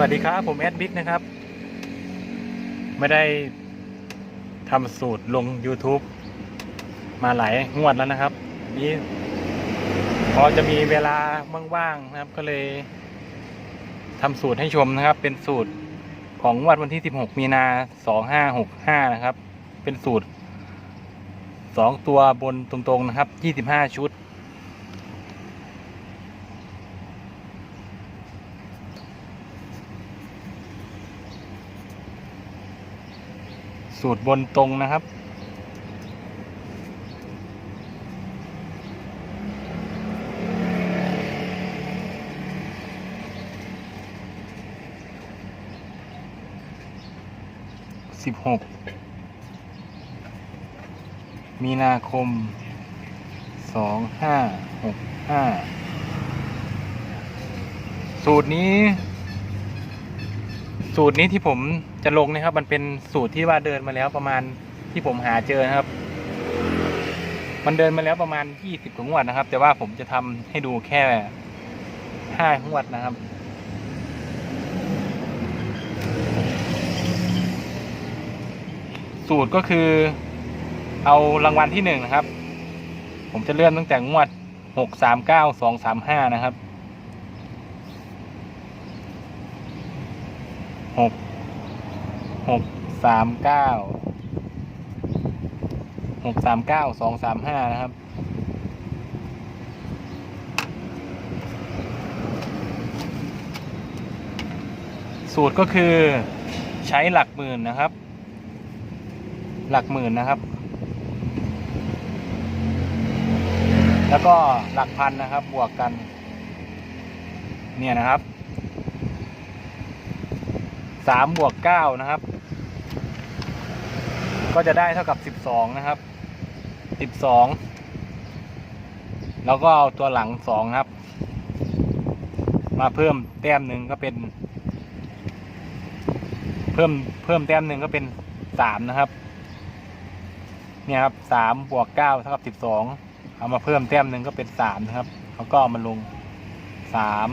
สวัสดีครับ ผมแอดบิ๊กนะครับ ไม่ได้ทำสูตรลง YouTube มาหลายงวดแล้วนะครับ นี้พอจะมีเวลาว่างๆนะครับ ก็เลยทำสูตรให้ชมนะครับ เป็นสูตรของงวดวันที่ 16 มีนา 2565 นะครับ เป็นสูตร 2 ตัวบนตรงๆนะครับ 25 ชุด สูตรบนตรงนะครับ สิบหก มีนาคม สองห้า หกห้า สูตรนี้ สูตรนี้ที่ผมจะลงนะครับ มันเป็นสูตรที่ว่าเดินมาแล้วประมาณที่ผมหาเจอนะครับ มันเดินมาแล้วประมาณยี่สิบกว่างวดนะครับ แต่ว่าผมจะทำให้ดูแค่ห้างวดนะครับสูตรก็คือ เอารางวัลที่หนึ่งนะครับ ผมจะเริ่มตั้งแต่งวดหกสามเก้าสองสามห้านะครับ หกหกสามเก้าหกสามเก้าสองสามห้านะครับ สูตรก็คือใช้หลักหมื่นนะครับ หลักหมื่นนะครับ แล้วก็หลักพันนะครับบวกกัน เนี่ยนะครับ สามบวกเก้านะครับ ก็จะได้เท่ากับสิบสองนะครับสิบสองแล้วก็เอาตัวหลังสองครับ มาเพิ่มแต้มหนึ่งก็เป็น เพิ่มเพิ่มแต้มหนึ่งก็เป็นสามนะครับเนี่ยครับสามบวกเก้าเท่ากับสิบสองเอามาเพิ่มแต้มหนึ่งก็เป็นสามนะครับ แล้วก็มาลงสาม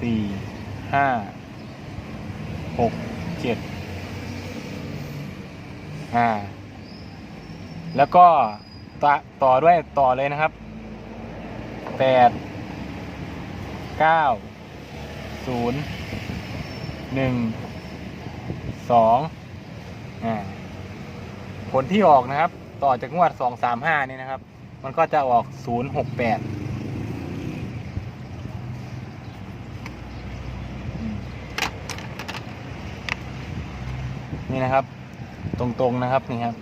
สี่ห้า หกเจ็ดอ่า แล้วก็ต่อต่อด้วยต่อเลยนะครับแปดเก้าศูนย์หนึ่งสองอ่าผลที่ออกนะครับ ต่อจากงวดสองสามห้านี่นะครับ มันก็จะออกศูนย์หกแปด นี่นะครับ ตรงๆนะครับนี่ครับ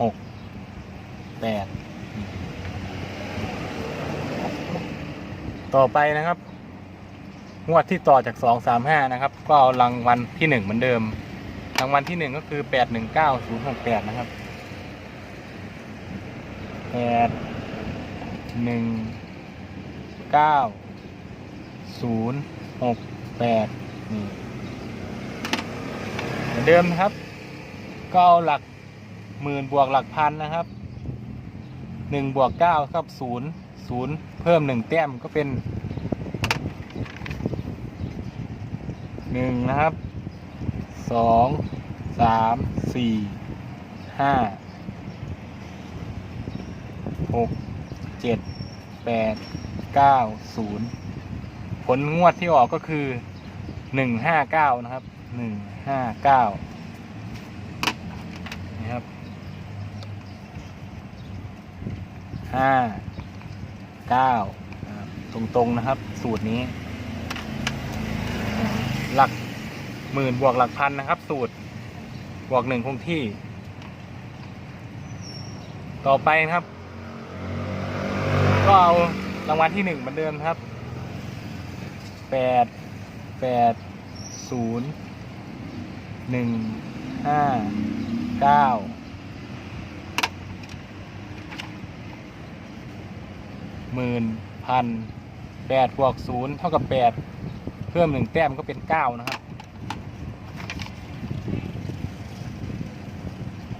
หกแปดต่อไปนะครับ งวดที่ต่อจากสองสามห้านะครับ ก็เอารางวัลที่หนึ่งเหมือนเดิมรางวัลที่หนึ่งก็คือแปดหนึ่งเก้าศูนย์หกแปดนะครับแปดหนึ่งเก้าศูนย์หกแปดนี่ อนเดิมนะครับ ก็เอาหลักหมื่นบวกหลักพันนะครับหนึ่งบวกเก้าครับศูนย์ศูนย์เพิ่มหนึ่งแต้มก็เป็นหนึ่งนะครับสองสามสี่ห้าหกเจ็ดแปดเก้าศูนย์ผลงวดที่ออกก็คือหนึ่งห้าเก้านะครับ หนึ่งห้าเก้านี่ครับห้าเก้าตรงๆนะครับ สูตรนี้ หลักหมื่นบวกหลักพันนะครับ สูตรบวกหนึ่งคงที่ ต่อไปนะครับ ก็เอารางวัลที่หนึ่งเหมือนเดิมครับแปดแปดศูนย์ หนึ่งห้าเก้าหมื่นพันแปดบวกศูนย์เท่ากับแปดเพิ่มหนึ่งแต้มก็เป็นเก้านะครับ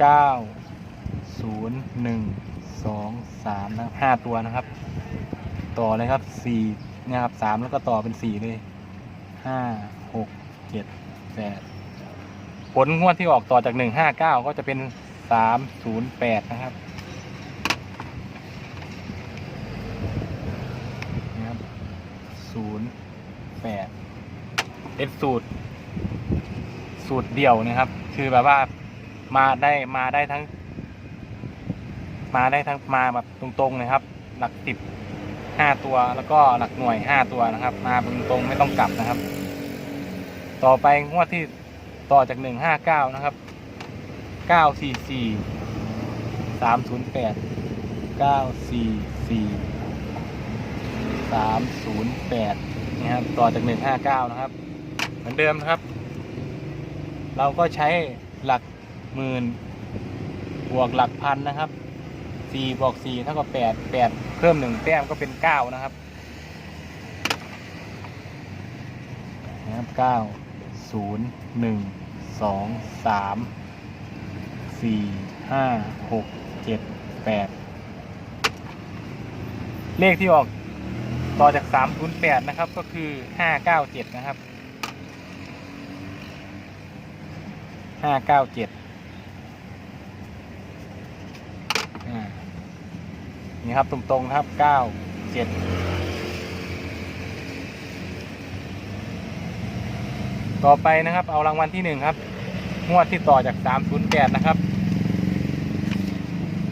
เก้าศูนย์หนึ่งสองสามนะห้าตัวนะครับ ต่อเลยครับสี่นะครับสามแล้วก็ต่อเป็นสี่เลยห้าหกเจ็ดแปด ผลงวดที่ออกต่อจากหนึ่งห้าเก้าก็จะเป็นสามศูนย์แปดนะครับนะครับศูนย์แปดเป็นสูตร สูตรเดี่ยวนะครับ คือแบบว่ามาได้มาได้ทั้ง มาได้ทั้งมาแบบตรงๆนะครับ หลักสิบห้าตัวแล้วก็หลักหน่วยห้าตัวนะครับ มาตรงๆไม่ต้องกลับนะครับ ต่อไปงวดที่ ต่อจากหนึ่งห้าเก้านะครับเก้าสี่สี่สามศูนย์แปดเก้าสี่ครับต่อจากหนึ่งห้าเก้านะครับ เหมือนเดิมนะครับ เราก็ใช้หลักหมื่นบวกหลักพันนะครับสี่บวกสี่เท่ากับแปดแปดเพิ่มหนึ่งแต้มก็เป็นเก้านะครับนะครับเก้า ศูนย์หนึ่งสองสามสี่ห้าหกเจ็ดแปดเลขที่ออกต่อจากสามศูนย์แปดนะครับก็คือห้าเก้าเจ็ดนะครับห้าเก้าเจ็ดนี่ครับตรงๆนะครับเก้าเจ็ด ต่อไปนะครับ เอารางวัลที่หนึ่งครับงวดที่ต่อจากสามศูนย์แปดนะครับ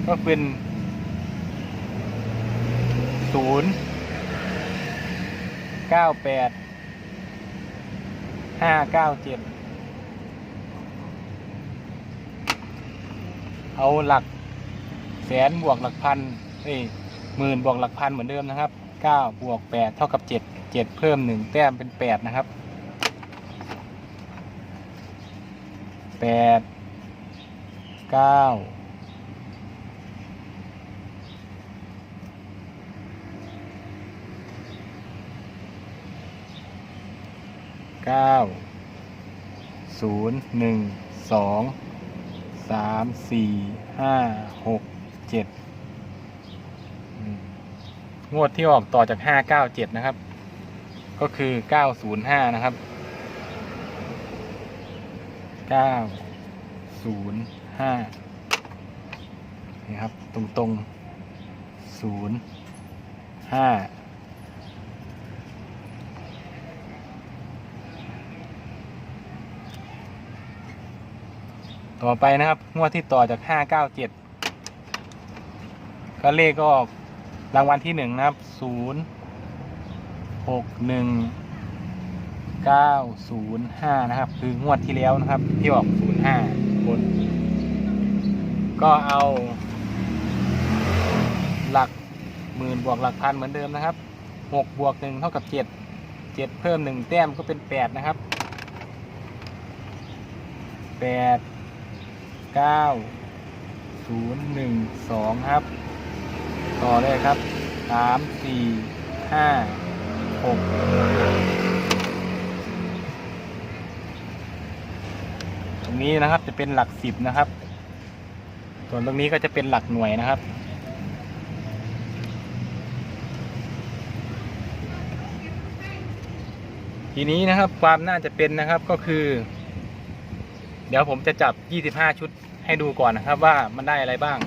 ก็เป็นศูนย์เก้าแปดห้าเก้าเจ็ดเอาหลักแสนบวกหลักพันเอ้ยหมื่นบวกหลักพันเหมือนเดิมนะครับเก้าบวกแปดเท่ากับเจ็ดเจ็ดเพิ่มหนึ่งแต้มเป็นแปดนะครับ แปดเก้าเก้าศูนย์หนึ่งสองสามสี่ห้าหกเจ็ดงวดที่ออกต่อจากห้าเก้าเจ็ดนะครับ ก็คือเก้าศูนย์ห้านะครับ เก้าศูนย์ห้านี่ครับ ตรงตรงศูนย์ห้าต่อไปนะครับ งวดที่ต่อจากห้าเก้าเจ็ดก็เลขก็ออกรางวัลที่หนึ่งนะครับศูนย์หกหนึ่ง 905 นะครับ คืองวดที่แล้วนะครับ ที่ออก 05 บน ก็เอา หลักหมื่นบวกหลักพันเหมือนเดิมนะครับ 6 บวก 1 เท่ากับ 7 7 เพิ่ม 1 แต้มก็เป็น 8 นะครับ 8 9 0 1 2 ครับ ต่อเลยครับ 3 4 5 6 รงนี้นะครับจะเป็นหลักสิบนะครับ ส่วนตรงนี้ก็จะเป็นหลักหน่วยนะครับ ทีนี้นะครับความน่าจะเป็นนะครับก็คือ เดี๋ยวผมจะจับ 25 ชุดให้ดูก่อนนะครับว่ามันได้อะไรบ้าง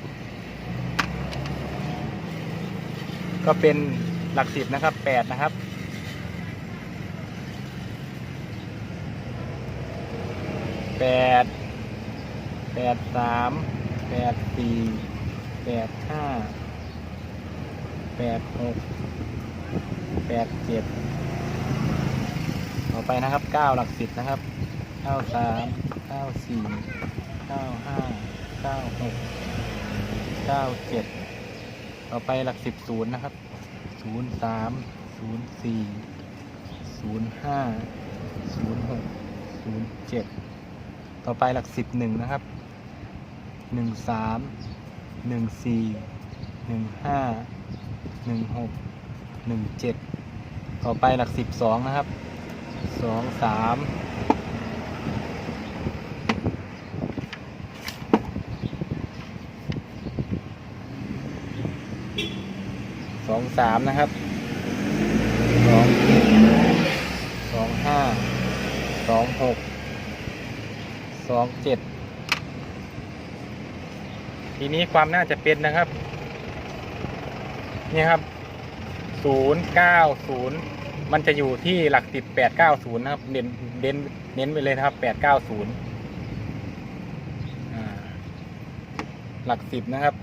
ก็เป็นหลักสิบนะครับ 8 นะครับ แปดแปดสามแปดสี่แปดห้าแปดหกแปดเจ็ดต่อไปนะครับเก้าหลักสิบนะครับเก้าสามเก้าสี่เก้าห้าเก้าหกเก้าเจ็ดต่อไปหลักสิบศูนย์นะครับศูนย์สามศูนย์สี่ศูนย์ห้าศูนย์หกศูนย์เจ็ด ต่อไปหลักสิบหนึ่งนะครับหนึ่งสามหนึ่งสี่หนึ่งห้าหนึ่งหกหนึ่งเจ็ดต่อไปหลักสิบสองนะครับสองสามสองสามนะครับสองสองห้าสองหก สองเจ็ดทีนี้ความน่าจะเป็นนะครับ นี่ครับศูนย์เก้าศูนย์มันจะอยู่ที่หลักสิบแปดเก้าศูนย์นะครับ เน้นเน้นเน้นไปเลยนะครับแปดเก้าศูนย์หลักสิบนะครับ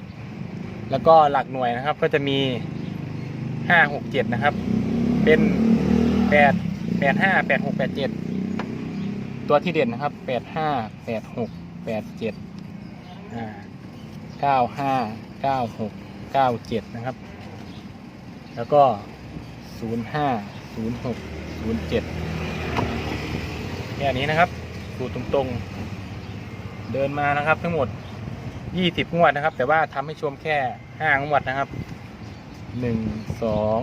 แล้วก็หลักหน่วยนะครับ ก็จะมีห้าหกเจ็ดนะครับ เป็นแปดแปดห้าแปดหกแปดเจ็ด ตัวที่เด่นนะครับ แปดห้า แปดหก แปดเจ็ดเก้าห้า เก้าหก เก้าเจ็ดนะครับ แล้วก็ศูนย์ห้า ศูนย์หก ศูนย์เจ็ดแค่นี้นะครับสูตรตรงๆ เดินมานะครับ ทั้งหมดยี่สิบงวดนะครับ แต่ว่าทำให้ชมแค่ห้างวดนะครับหนึ่งสอง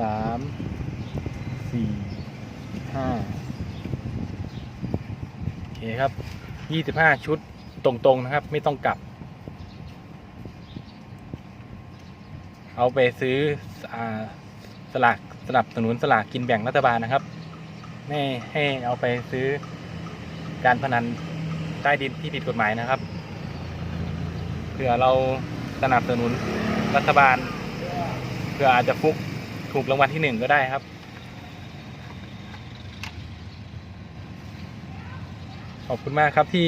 สามสี่ห้า เคครับยี่สิบห้าชุดตรงๆนะครับ ไม่ต้องกลับ เอาไปซื้ออาสลากสนับสนุนสลากกินแบ่งรัฐบาลนะครับ ไม่ให้เอาไปซื้อการพนันใต้ดินที่ผิดกฎหมายนะครับเผื่อเราสนับสนุนรัฐบาลเผื่ออาจจะฟุกถูกรางวัลที่หนึ่งก็ได้ครับ ขอบคุณมากครับที่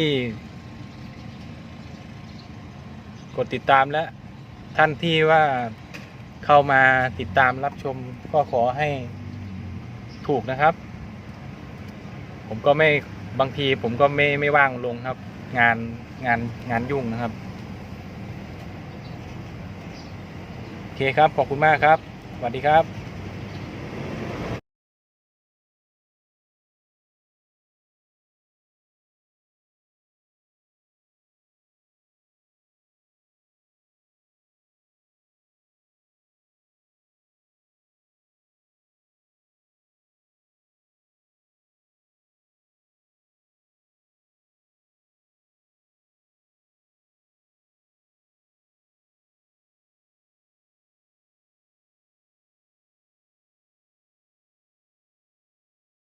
กดติดตามและท่านที่ว่าเข้ามาติดตามรับชมก็ขอให้ถูกนะครับ ผมก็ไม่บางทีผมก็ไม่ไม่ว่างลงครับ งานงานงานยุ่งนะครับโอเคครับขอบคุณมากครับสวัสดีครับ